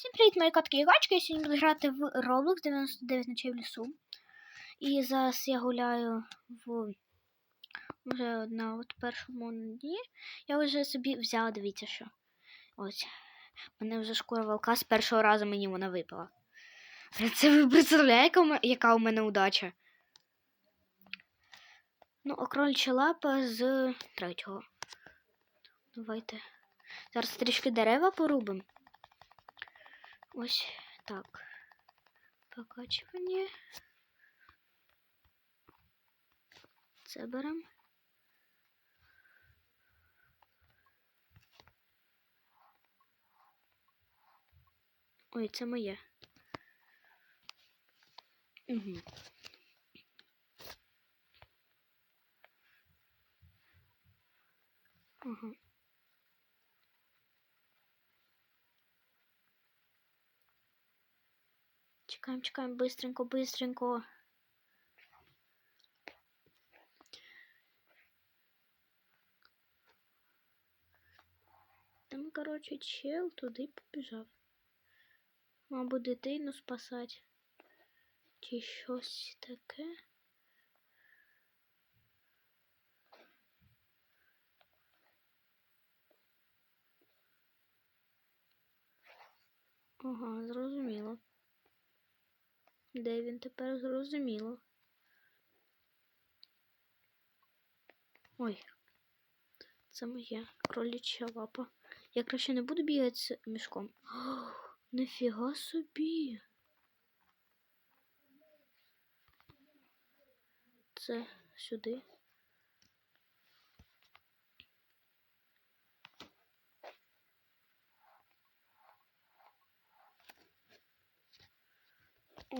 Всім привіт, мої котки і качки. Я сьогодні буду грати в Roblox 99 ночей в лісу. І зараз я гуляю в вже на от першому дні. Я вже собі взяла, дивіться, що. Ось. Мене вже шкура волка з першого разу мені вона випала. Це ви представляєте, яка у мене удача? Ну, а кролича лапа з третього. Давайте. Зараз трішки дерева порубимо. Ось так. Покачування. Це беремо. Ой, це моє. Угу. Ага. Чекаем, чекаем, быстренько, быстренько. Там, короче, чел туди побіжав. Мабуть, дитину спасать. Чи щось таке. Ага, зрозуміло. Де він тепер зрозуміло. Ой, це моя кроліча лапа. Я краще не буду бігати з мішком. О, Нифіга собі. Це сюди.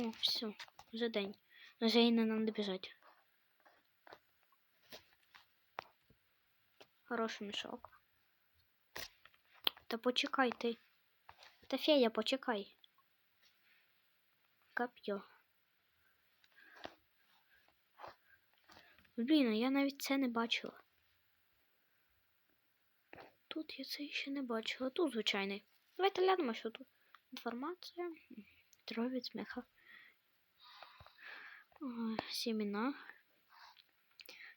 О, все, вже день. Вже і не нам добіжать. Хороший мішок. Та почекай ти. Та фея, почекай. Коп'є. Блін, а я навіть це не бачила. Тут я це ще не бачила. Тут звичайний. Давайте глянемо, що тут. Інформація. Від смеха. Семена.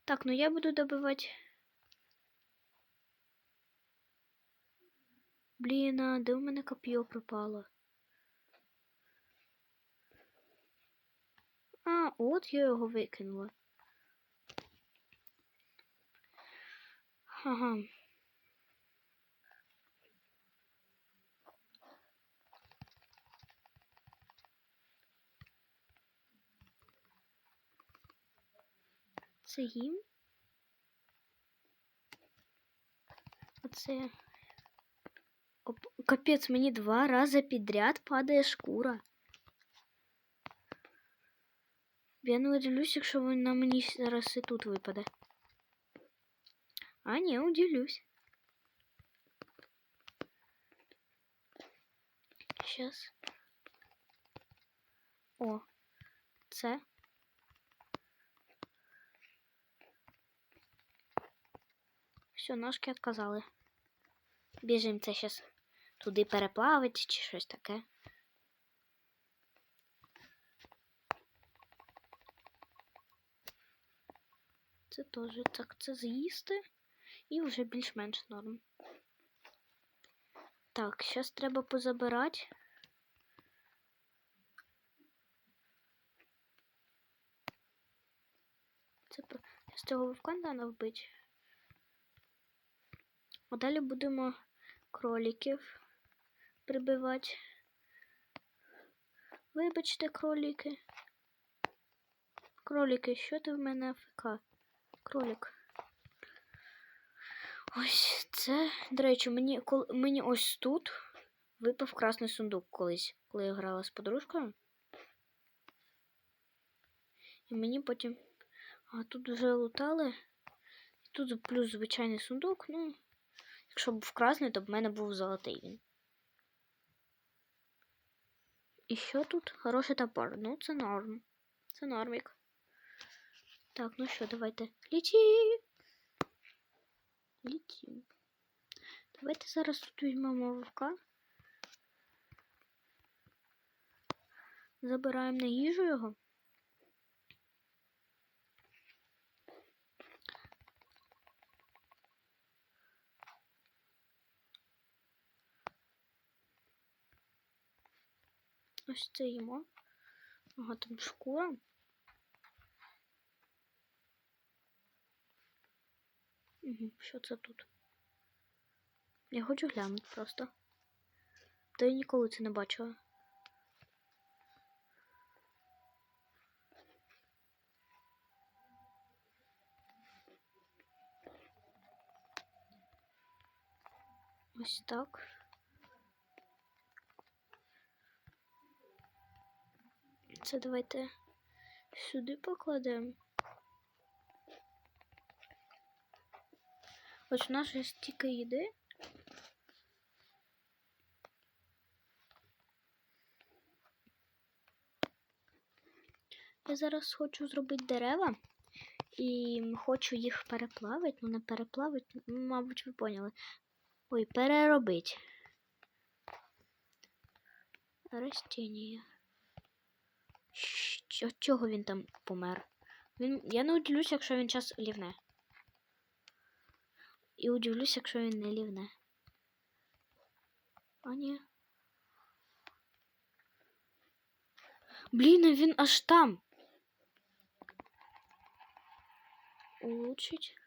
Так, ну я буду добывать. Блін, а де у мене коп'є пропало? А, от я його викинула. Ага. Це їм. Оце. Оп, Капець, мені два рази підряд падає шкура. Я не удивлюсь, якщо вона мені зараз і тут випаде. А, ні, удивлюсь. Щас. О, це. Все, ножки відказали. Біжим це щас туди переплавити чи щось таке. Це теж так, це з'їсти і вже більш-менш норм. Так, зараз треба позабирати. Це з цього вовка треба вбити. А далі будемо кроликів прибивати. Вибачте, кролики. Кролики, що ти в мене АФК? Кролик. Ось це. До речі, мені, кол- мені ось тут випав красний сундук колись, коли я грала з подружкою. І мені потім. А тут вже лутали. Тут плюс звичайний сундук, ну. Якщо був красний, то б в мене був золотий він. І що тут? Хороший топор. Ну, це норм. Це нормік. Так, ну що, давайте. Літі. Літі. Давайте зараз тут візьмемо вовка. Забираємо на їжу його. Ось це їмо. Ага, там шкура. Угу, що це тут? Я хочу глянути просто. Та я ніколи це не бачила. Ось так. Це давайте сюди покладемо. Ось у нас є стільки їди. Я зараз хочу зробити дерева і хочу їх переплавити. Ну, не переплавити, мабуть, ви поняли. Ой, переробити. Растіння. Що, чого він там помер? Він, я не удивлюсь, якщо він час лівне. І удивлюсь, якщо він не лівне. А ні. Блін, він аж там. Улучшить.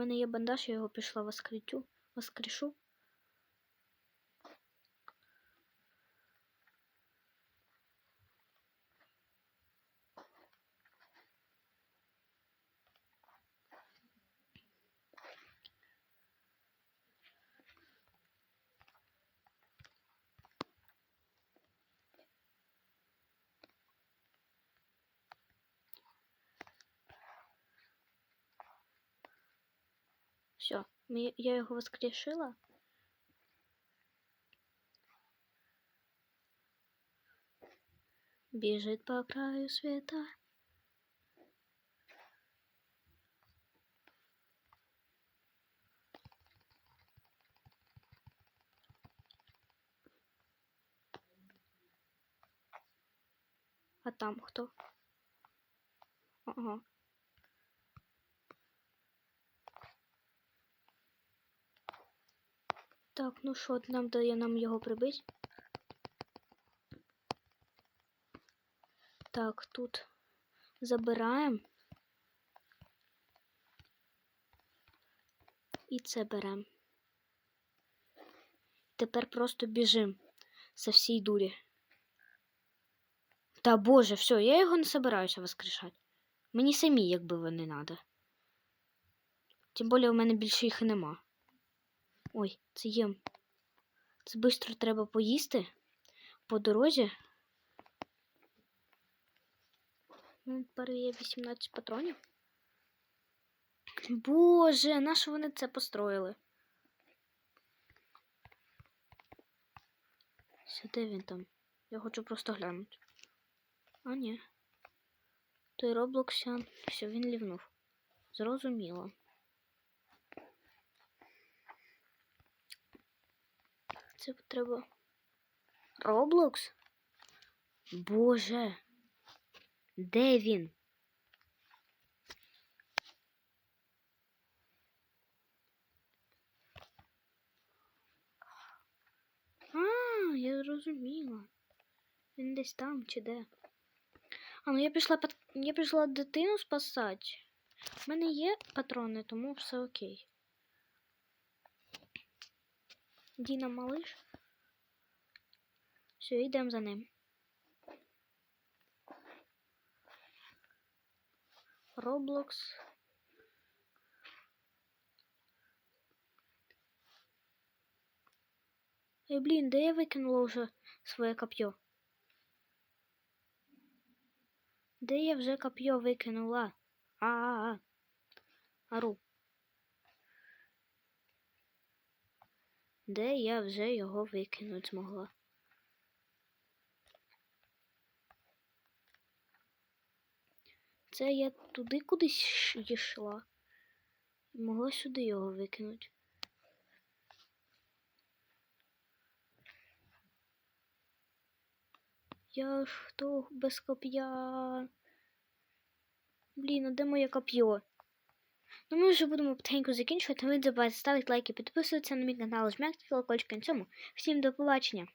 Мене є бандаж, я його пішла воскритю, воскрешу. Все, я його воскрешила. Бежит по краю света. А там кто? Ага. Так, ну що, нам дає нам його прибити? Так, тут забираємо. І це беремо. Тепер просто біжимо со всій дурі. Та боже, все, я його не собираюся воскрешати. Мені самі, якби вони надо. Тим більше у мене більше їх і нема. Ой, це їм. Це швидко треба поїсти по дорозі. Ну, тепер є 18 патронів. Боже, на що вони це построїли? Сюди він там. Я хочу просто глянути. А, ні. Той Роблоксян. Все, він лівнув. Зрозуміло. Це треба. Роблокс? Боже. Де він? А, я зрозуміла. Він десь там чи де. А, ну я пат... я пішла дитину спасати. У мене є патрони, тому все окей. Діна малиш. Все, йдемо за ним. Роблокс. Ей, блін, де я викинула вже своє коп'є? Де я вже коп'є викинула? А-а-а. Ару. Де я вже його викинути змогла? Це я туди кудись йшла. Могла сюди його викинути. Я ж хто без коп'я. Блін, а де моє коп'є? Ну, ми вже будемо потихеньку закінчувати. Ви не забувайте ставити лайки, підписуватися на мій канал, жмякти колокольчик на цьому. Всім до побачення!